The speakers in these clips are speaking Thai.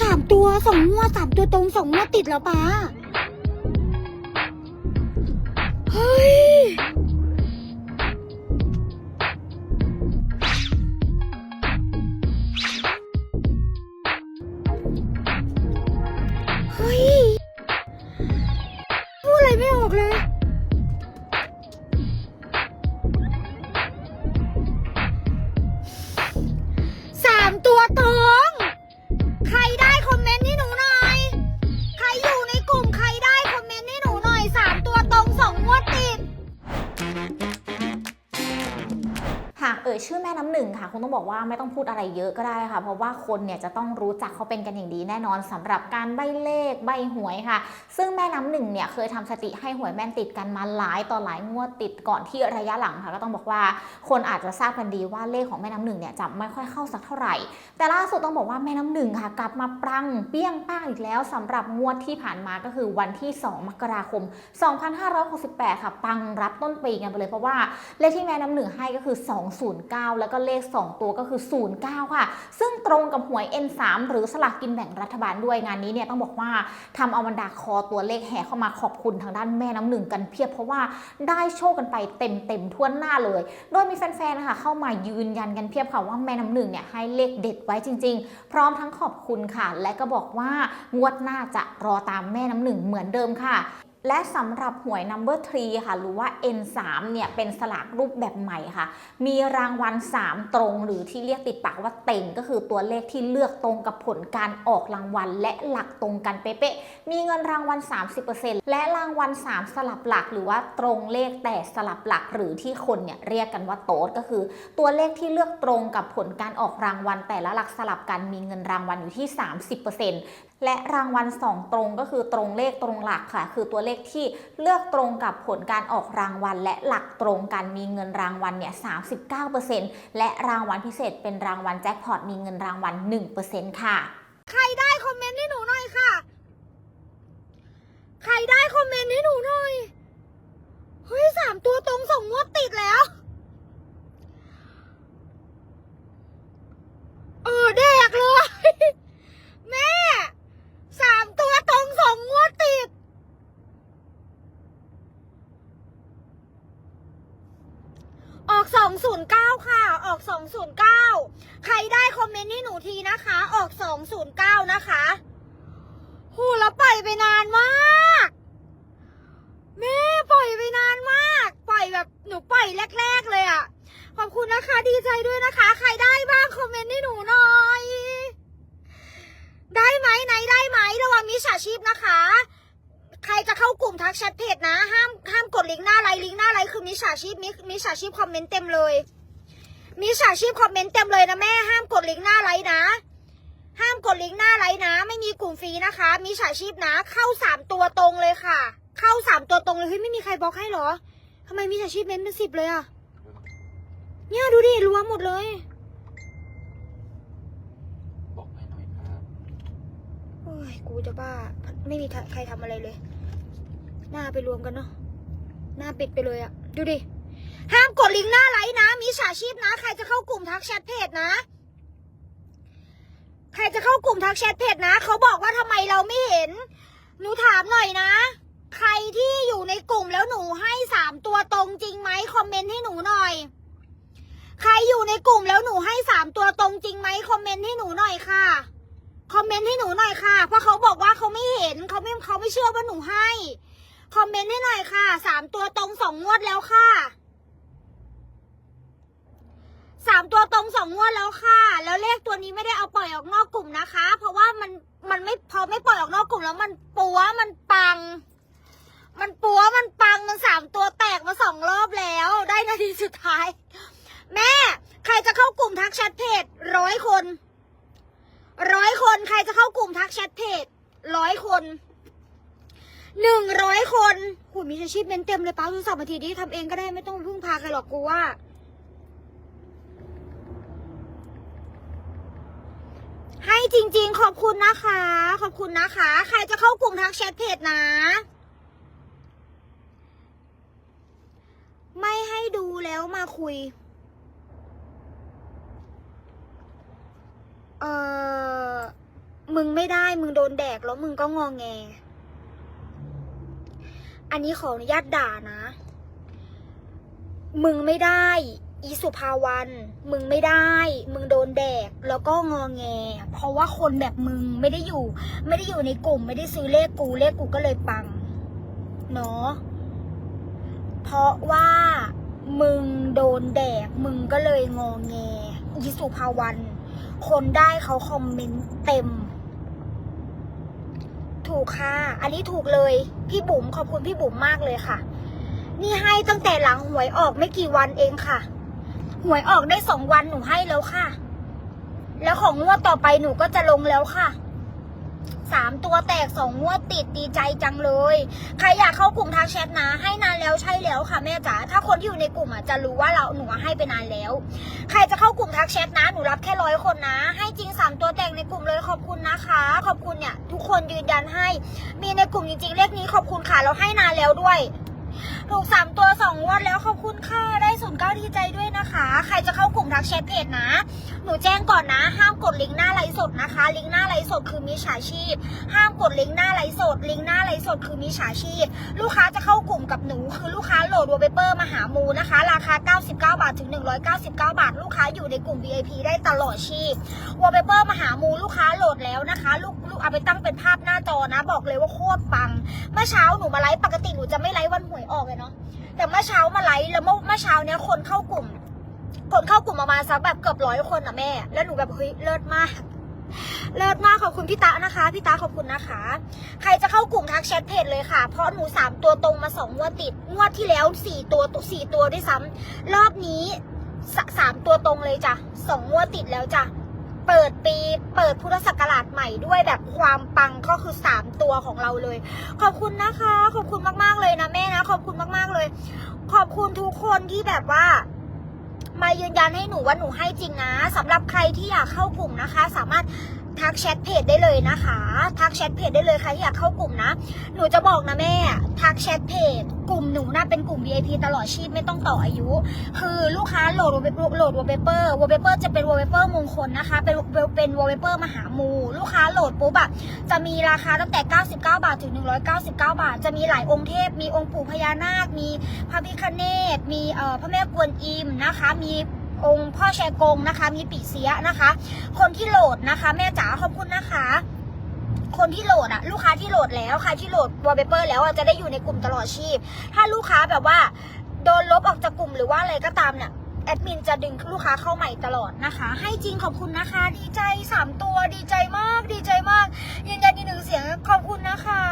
สามตัวสองงวดสามตัวตรงสองงวดติดแล้วป้า ชื่อแม่น้ำหนึ่งค่ะคงต้องบอกว่าไม่ต้องพูดอะไรเยอะก็ได้ค่ะ เพราะว่าคนเนี่ยจะต้องรู้จักเขาเป็นกันอย่างดีแน่นอนสำหรับการใบเลขใบหวยค่ะ ซึ่งแม่น้ำหนึ่งเนี่ยเคยทำสติให้หวยแม่นติดกันมาหลายต่อหลายงวดติดก่อนที่ระยะหลังค่ะ ก็ต้องบอกว่าคนอาจจะทราบกันดีว่าเลขของแม่น้ำหนึ่งเนี่ยจะไม่ค่อยเข้าสักเท่าไหร่ แต่ล่าสุดต้องบอกว่าแม่น้ำหนึ่งค่ะ กลับมาปรังเปี้ยงป้างอีกแล้วสำหรับงวดที่ผ่านมาก็คือวันที่ 2 มกราคม 2568 ค่ะ ปังรับต้นปีกันไปเลยเพราะว่าเลขที่แม่น้ำหนึ่งให้ก็คือ 209แล้วก็เลข 2 ตัวก็คือ 09 ค่ะ ซึ่งตรงกับหวย N3 หรือสลากกินแบ่งรัฐบาลด้วยงานนี้เนี่ยต้องบอกว่าทำเอาบรรดาคอตัวเลขแห่เข้ามาขอบคุณทางด้านแม่น้ำหนึ่งกันเพียบเพราะว่าได้โชคกันไปเต็มเต็มทั่วหน้าเลย โดยมีแฟนๆนะคะเข้ามายืนยันกันเพียบค่ะว่าแม่น้ำหนึ่งเนี่ยให้เลขเด็ดไว้จริง ๆ พร้อมทั้งขอบคุณค่ะ และก็บอกว่างวดหน้าจะรอตามแม่น้ำหนึ่งเหมือนเดิมค่ะ และสำหรับหวย number 3 ค่ะ หรือว่า N3 เนี่ยเป็นสลากรูปแบบใหม่ค่ะ มีรางวัล 3 ตรงหรือที่เรียกติดปากว่าเต็งก็คือตัวเลขที่เลือกตรงกับผลการออกรางวัล และหลักตรงกันเป๊ะๆ มีเงินรางวัล 30%และรางวัล 3 สลับหลัก หรือว่าตรงเลขแต่สลับหลักหรือที่คนเนี่ยเรียกกันว่าโต๊ดก็คือ ตัวเลขที่เลือกตรงกับผลการออกรางวัล แต่ละหลักสลับกันมีเงินรางวัลอยู่ที่ 30%และรางวัล 2 ตรงก็คือตรงเลขตรงหลักค่ะ คือตัวเลขที่เลือกตรงกับผลการออกรางวัล และหลักตรงกันมีเงินรางวัลเนี่ย 39%และรางวัลพิเศษเป็นรางวัลแจ็คพอตมีเงินรางวัล 1%ค่ะ ใครได้คอมเมนต์ให้หนูหน่อยค่ะ ใครได้คอมเมนต์ให้หนูหน่อย เฮ้ยสามตัวตรงสองงวดติดแล้ว เออแดกเลย แม่สามตัวตรงสองงวดติด ออก 209 ค่ะ ออก 209 ใครได้คอมเมนต์ให้หนูทีนะคะ ออก209นย์เก้านะคะโหแล้วปล่อยไปนานมากแม่ปล่อยไปนานมากปล่อยแบบหนูปล่อยแรก ๆ เลยอะขอบคุณนะคะดีใจด้วยนะคะ ใครได้บ้างคอมเมนต์ให้หนูหน่อย ได้ไหมไหนได้ไหมระวังมิจฉาชีพนะคะ ใครจะเข้ากลุ่มทักแชทเพจนะ ห้ามห้ามกดลิงก์หน้าไลน์ลิงก์หน้าไลน์คือมิจฉาชีพมิมิจฉาชีพคอมเมนต์เต็มเลย มิจฉาชีพคอมเมนต์เต็มเลยนะแม่ห้ามกดลิงก์หน้าไลน์นะ ห้ามกดลิงก์หน้าไลน์นะ ไม่มีกลุ่มฟรีนะคะมิจฉาชีพนะ เข้าสามตัวตรงเลยค่ะ เข้าสามตัวตรงเลยเฮ้ยไม่มีใครบล็อกให้เหรอทำไมมิจฉาชีพเม้นเป็นสิบเลยอะเนี่ยดูดิรัวหมดเลยบอกให้หน่อยครับโอ้ยกูจะบ้าไม่มีใครทำอะไรเลย หน้าไปรวมกันเนาะหน้าปิดไปเลยอะดูดิ ห้ามกดลิงก์หน้าไลน์นะมีฉาชีพนะ ใครจะเข้ากลุ่มทักแชทเพจนะ ใครจะเข้ากลุ่มทักแชทเพจนะ เขาบอกว่าทำไมเราไม่เห็น หนูถามหน่อยนะ ใครที่อยู่ในกลุ่มแล้วหนูให้สามตัวตรงจริงไหมคอมเมนต์ให้หนูหน่อย ใครอยู่ในกลุ่มแล้วหนูให้สามตัวตรงจริงไหมคอมเมนต์ให้หนูหน่อยค่ะ คอมเมนต์ให้หนูหน่อยค่ะ เพราะเขาบอกว่าเขาไม่เห็นเขาไม่เขาไม่เชื่อว่าหนูให้ คอมเมนต์ให้หน่อยค่ะสามตัวตรงสองงวดแล้วค่ะ สามตัวตรงสองงวดแล้วค่ะ แล้วเลขตัวนี้ไม่ได้เอาปล่อยออกนอกกลุ่มนะคะ เพราะว่ามันมันไม่พอไม่ปล่อยออกนอกกลุ่มแล้วมันปัวมันปัง มันปัวมันปังมันสามตัวแตกมาสองรอบแล้ว ได้นาทีสุดท้าย แม่ ใครจะเข้ากลุ่มทักแชทเพจร้อยคนร้อยคนใครจะเข้ากลุ่มทักแชทเพจร้อยคนหนึ่งร้อยคนหูมีอาชีพเมนเต็มเลยป้าทรศัพท์มาทีนี้ทำเองก็ได้ไม่ต้องพึ่งพาใครหรอกกูว่า ให้ จริง ๆ ขอบคุณนะคะ ขอบคุณนะคะ ใครจะเข้ากลุ่มทักแชทเพจนะ ไม่ให้ดูแล้วมาคุย เออมึงไม่ได้ มึงโดนแดกแล้วมึงก็งองแง อันนี้ขออนุญาตด่านะ มึงไม่ได้ อีสุภาวันมึงไม่ได้ มึงโดนแดกแล้วก็งอแง เพราะว่าคนแบบมึงไม่ได้อยู่ ไม่ได้อยู่ในกลุ่ม ไม่ได้ซื้อเลขกูเลขกูก็เลยปังเนาะเพราะว่ามึงโดนแดกมึงก็เลยงอแงอีสุภาวันคนได้เขาคอมเมนต์เต็ม ถูกค่ะ อันนี้ถูกเลย พี่บุ๋มขอบคุณพี่บุ๋มมากเลยค่ะ นี่ให้ตั้งแต่หลังหวยออกไม่กี่วันเองค่ะ หวยออกได้สองวันหนูให้แล้วค่ะ แล้วของงวดต่อไปหนูก็จะลงแล้วค่ะสามตัวแตกสองงวดติดดีใจจังเลย ใครอยากเข้ากลุ่มทักแชทนะ ให้นานแล้วใช่แล้วค่ะแม่จ๋าถ้าคนที่อยู่ในกลุ่มอะจะรู้ว่าเราหนูให้ไปนานแล้ว ใครจะเข้ากลุ่มทักแชทนะหนูรับแค่ร้อยคนนะ ให้จริงสามตัวแตกในกลุ่มเลยขอบคุณนะคะ ขอบคุณเนี่ย ทุกคนยืนยันให้ มีในกลุ่มจริงๆเลขนี้ขอบคุณค่ะเราให้นานแล้วด้วย ถูกสามตัวสองงวดแล้วขอบคุณค่ะ ได้ศูนย์เก้าดีใจด้วยนะคะ ใครจะเข้ากลุ่มทักแชทเพจนะ หนูแจ้งก่อนนะ ห้ามกดลิงก์หน้าไลฟ์สดนะคะ ลิงก์หน้าไลฟ์สดคือมิจฉาชีพ ห้ามกดลิงก์หน้าไลฟ์สด ลิงก์หน้าไลฟ์สดคือมิจฉาชีพ ลูกค้าจะเข้ากลุ่มกับหนู คือลูกค้าโหลดวอลเปเปอร์มาหามูนะคะ ราคา 99 บาทถึง 199 บาท ลูกค้าอยู่ในกลุ่ม VIP ได้ตลอดชีพวอลเปเปอร์มาหามูลูกค้าโหลดแล้วนะคะ ลูก ลูกเอาไปตั้งเป็นภาพหน้าจอนะ บอกเลยว่าโคตรปัง เมื่อเช้าหนูมาไลฟ์ปกติหนูจะไม่ไลฟ์วันหวยออกเลยเนาะแต่เมื่อเช้ามาไลฟ์แล้วเมื่อเช้าเนี้ยคนเข้ากลุ่ม คนเข้ากลุ่มประมาณสักแบบเกือบร้อยคนอะแม่ แล้วหนูแบบเฮ้ยเลิศมากเลิศมากขอบคุณพี่ตานะคะพี่ตาขอบคุณนะคะ ใครจะเข้ากลุ่มทักแชทเพจเลยค่ะ เพราะหนูสามตัวตรงมาสองงวดติดงวดที่แล้วสี่ตัวตสี่ตัวด้วยซ้ำรอบนี้สสามตัวตรงเลยจ้ะสองงวดติดแล้วจ้ะ เปิดปีเปิดพุทธศักราชใหม่ด้วยแบบความปังก็คือสามตัวของเราเลย ขอบคุณนะคะ ขอบคุณมากๆเลยนะแม่นะ ขอบคุณมากๆเลย ขอบคุณทุกคนที่แบบว่ามายืนยันให้หนูว่าหนูให้จริงนะสำหรับใครที่อยากเข้ากลุ่มนะคะ สามารถ ทักแชทเพจได้เลยนะคะ ทักแชทเพจได้เลยใครที่อยากเข้ากลุ่มนะ หนูจะบอกนะแม่ ทักแชทเพจกลุ่มหนูน่าเป็นกลุ่ม VIP ตลอดชีพไม่ต้องต่ออายุ คือลูกค้าโหลดโหลดวอลเปเปอร์วอลเปเปอร์จะเป็นวอลเปเปอร์มงคลนะคะ เป็นเป็นวอลเปเปอร์มหามู ลูกค้าโหลดปุ๊บอะจะมีราคาตั้งแต่ 99 บาทถึง 199 บาท จะมีหลายองค์เทพ มีองค์ปู่พญานาค มีพระพิคเนตมีเอ่อพระแม่กวนอิมนะคะ มี องค์พ่อแชกงนะคะ มีปีเสียนะคะ คนที่โหลดนะคะ แม่จ๋าขอบคุณนะคะ คนที่โหลดอะลูกค้าที่โหลดแล้วใครที่โหลดวอลเปเปอร์แล้วอะจะได้อยู่ในกลุ่มตลอดชีพ ถ้าลูกค้าแบบว่า โดนลบออกจากกลุ่มหรือว่าอะไรก็ตามเนี่ยแอดมินจะดึงลูกค้าเข้าใหม่ตลอดนะคะ ให้จริงขอบคุณนะคะ ดีใจสามตัวดีใจมาก ดีใจมากยืนยันอีกหนึ่งเสียงขอบคุณนะคะ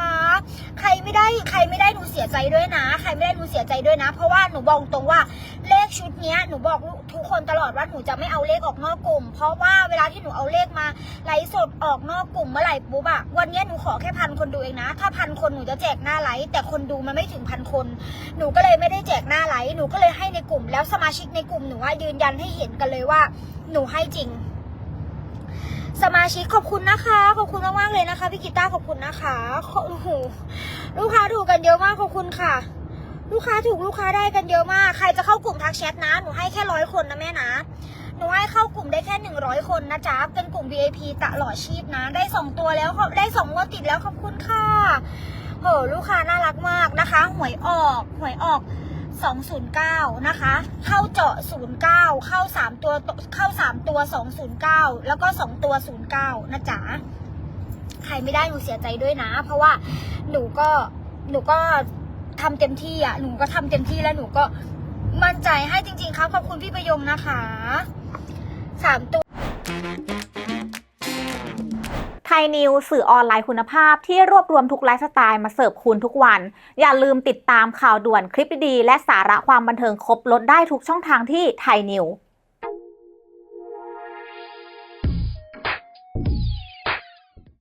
ใครไม่ได้ใครไม่ได้หนูเสียใจด้วยนะ ใครไม่ได้หนูเสียใจด้วยนะ เพราะว่าหนูบอกตรงว่า ชุดเนี้ยหนูบอกทุกคนตลอดว่าหนูจะไม่เอาเลขออกนอกกลุ่ม เพราะว่าเวลาที่หนูเอาเลขมาไลฟ์สดออกนอกกลุ่มเมื่อไหร่ปุ๊บอะวันนี้หนูขอแค่พันคนดูเองนะ ถ้าพันคนหนูจะแจกหน้าไลฟ์แต่คนดูมันไม่ถึงพันคน หนูก็เลยไม่ได้แจกหน้าไลฟ์หนูก็เลยให้ในกลุ่ม แล้วสมาชิกในกลุ่มหนูว่ายืนยันให้เห็นกันเลยว่า หนูให้จริง สมาชิกขอบคุณนะคะ ขอบคุณมากๆเลยนะคะพี่กีตาร์ขอบคุณนะคะโอ้โหลูกค้าถูกกันเยอะมากขอบคุณค่ะ ลูกค้าถูกลูกค้าได้กันเยอะมาก ใครจะเข้ากลุ่มทักแชทนะ หนูให้แค่ร้อยคนนะแม่นะ หนูให้เข้ากลุ่มได้แค่หนึ่งร้อยคนนะจ๊ะ เป็นกลุ่ม VIP ตลอดชีพนะ ได้สองตัวแล้วขอบได้สองงวดติดแล้วขอบคุณค่ะโหลูกค้าน่ารักมากนะคะ หวยออก หวยออก 209 นะคะ เข้าเจาะ 09 เข้า 3 ตัว เข้า 3 ตัว 209 แล้วก็ 2 ตัว 09 นะจ๊ะ ใครไม่ได้หนูเสียใจด้วยนะ เพราะว่าหนูก็ หนูก็ ทำเต็มที่อะหนูก็ทำเต็มที่แล้วหนูก็มั่นใจให้จริง ๆครับขอบคุณพี่ประยงนะคะสามตัวไทยนิวสื่อออนไลน์คุณภาพที่รวบรวมทุกไลฟ์สไตล์มาเสิร์ฟคุณทุกวัน อย่าลืมติดตามข่าวด่วนคลิปดีๆและสาระความบันเทิงครบลดได้ทุกช่องทางที่ไทยนิว